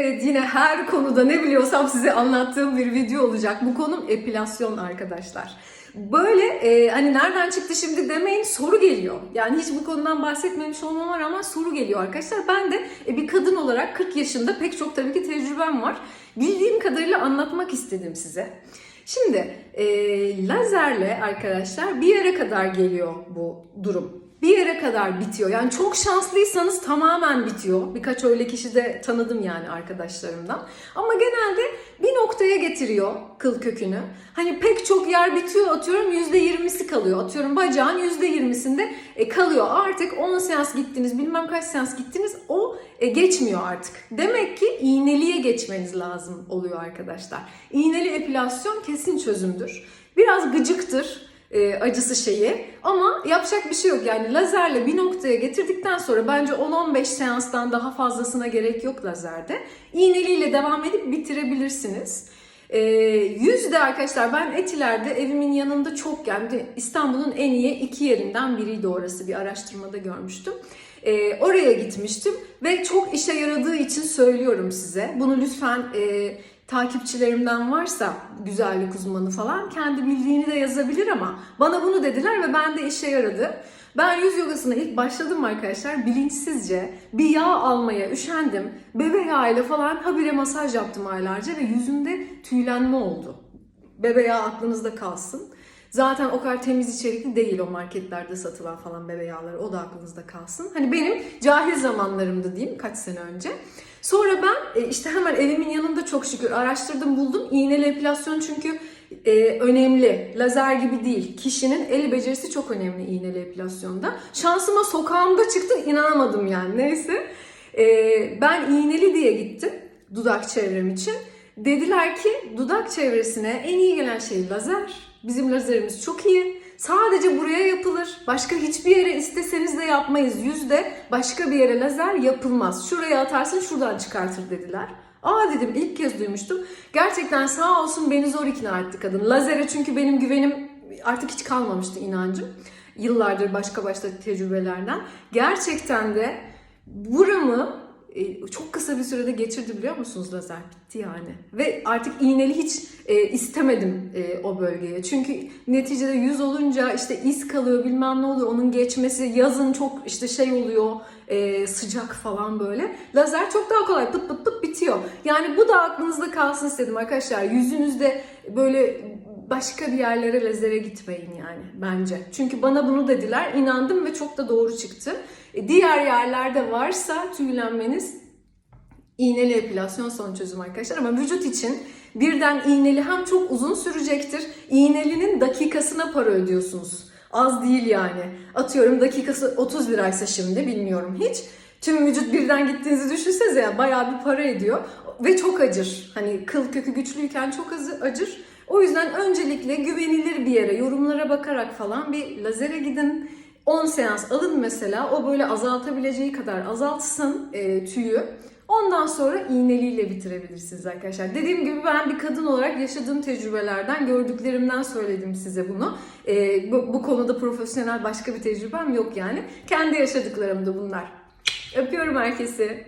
Evet yine her konuda ne biliyorsam size anlattığım bir video olacak. Bu konum epilasyon arkadaşlar. Böyle e, hani nereden çıktı şimdi demeyin soru geliyor. Yani hiç bu konudan bahsetmemiş olmama rağmen soru geliyor arkadaşlar. Ben de e, bir kadın olarak 40 yaşında pek çok tabii ki tecrübem var. Bildiğim kadarıyla anlatmak istedim size. Şimdi e, lazerle arkadaşlar bir yere kadar geliyor bu durum. Bir yere kadar bitiyor. Yani çok şanslıysanız tamamen bitiyor. Birkaç öyle kişi de tanıdım yani arkadaşlarımdan. Ama genelde bir noktaya getiriyor kıl kökünü. Hani pek çok yer bitiyor atıyorum %20'si kalıyor. Atıyorum bacağın %20'sinde e, kalıyor. Artık 10 seans gittiniz bilmem kaç seans gittiniz o e, geçmiyor artık. Demek ki iğneliye geçmeniz lazım oluyor arkadaşlar. İğneli epilasyon kesin çözümdür. Biraz gıcıktır e, acısı şeyi. Ama yapacak bir şey yok. Yani lazerle bir noktaya getirdikten sonra bence 10-15 seanstan daha fazlasına gerek yok lazerde. İğneliyle devam edip bitirebilirsiniz. E, yüzde arkadaşlar ben Etiler'de evimin yanında çok yani İstanbul'un en iyi iki yerinden biriydi orası bir araştırmada görmüştüm. E, oraya gitmiştim ve çok işe yaradığı için söylüyorum size. Bunu lütfen e, takipçilerimden varsa güzellik uzmanı falan kendi bildiğini de yazabilir ama bana bunu dediler ve ben de işe yaradı. Ben yüz yogasına ilk başladım arkadaşlar bilinçsizce bir yağ almaya üşendim. Bebe yağıyla falan habire masaj yaptım aylarca ve yüzümde tüylenme oldu. Bebe yağı aklınızda kalsın. Zaten o kadar temiz içerikli değil o marketlerde satılan falan bebe yağları. O da aklınızda kalsın. Hani benim cahil zamanlarımda diyeyim kaç sene önce. Sonra ben e, işte hemen evimin yanında çok şükür araştırdım buldum. İğneli epilasyon çünkü e, önemli. Lazer gibi değil. Kişinin el becerisi çok önemli iğneli epilasyonda. Şansıma sokağımda çıktı inanamadım yani neyse. E, ben iğneli diye gittim dudak çevrem için. Dediler ki dudak çevresine en iyi gelen şey lazer. Bizim lazerimiz çok iyi. Sadece buraya yapılır. Başka hiçbir yere isteseniz de yapmayız. Yüzde başka bir yere lazer yapılmaz. Şuraya atarsın şuradan çıkartır dediler. Aa dedim ilk kez duymuştum. Gerçekten sağ olsun beni zor ikna etti kadın. Lazere çünkü benim güvenim artık hiç kalmamıştı inancım. Yıllardır başka başka tecrübelerden. Gerçekten de buramı e, çok kısa bir sürede geçirdi biliyor musunuz lazer? Bitti yani. Ve artık iğneli hiç e, istemedim e, o bölgeye. Çünkü neticede yüz olunca işte iz kalıyor bilmem ne oluyor. Onun geçmesi yazın çok işte şey oluyor e, sıcak falan böyle. Lazer çok daha kolay pıt pıt pıt bitiyor. Yani bu da aklınızda kalsın istedim arkadaşlar. Yüzünüzde böyle başka bir yerlere lazere gitmeyin yani bence. Çünkü bana bunu dediler. inandım ve çok da doğru çıktı. E, diğer yerlerde varsa tüylenmeniz iğneli epilasyon son çözüm arkadaşlar. Ama vücut için birden iğneli hem çok uzun sürecektir. İğnelinin dakikasına para ödüyorsunuz. Az değil yani. Atıyorum dakikası 30 liraysa şimdi bilmiyorum hiç. Tüm vücut birden gittiğinizi düşünsenize ya bayağı bir para ediyor. Ve çok acır. Hani kıl kökü güçlüyken çok azı- acır. O yüzden öncelikle güvenilir bir yere, yorumlara bakarak falan bir lazere gidin. 10 seans alın mesela. O böyle azaltabileceği kadar azaltsın e, tüyü. Ondan sonra iğneliyle bitirebilirsiniz arkadaşlar. Dediğim gibi ben bir kadın olarak yaşadığım tecrübelerden, gördüklerimden söyledim size bunu. E, bu, bu konuda profesyonel başka bir tecrübem yok yani. Kendi yaşadıklarım da bunlar. Öpüyorum herkesi.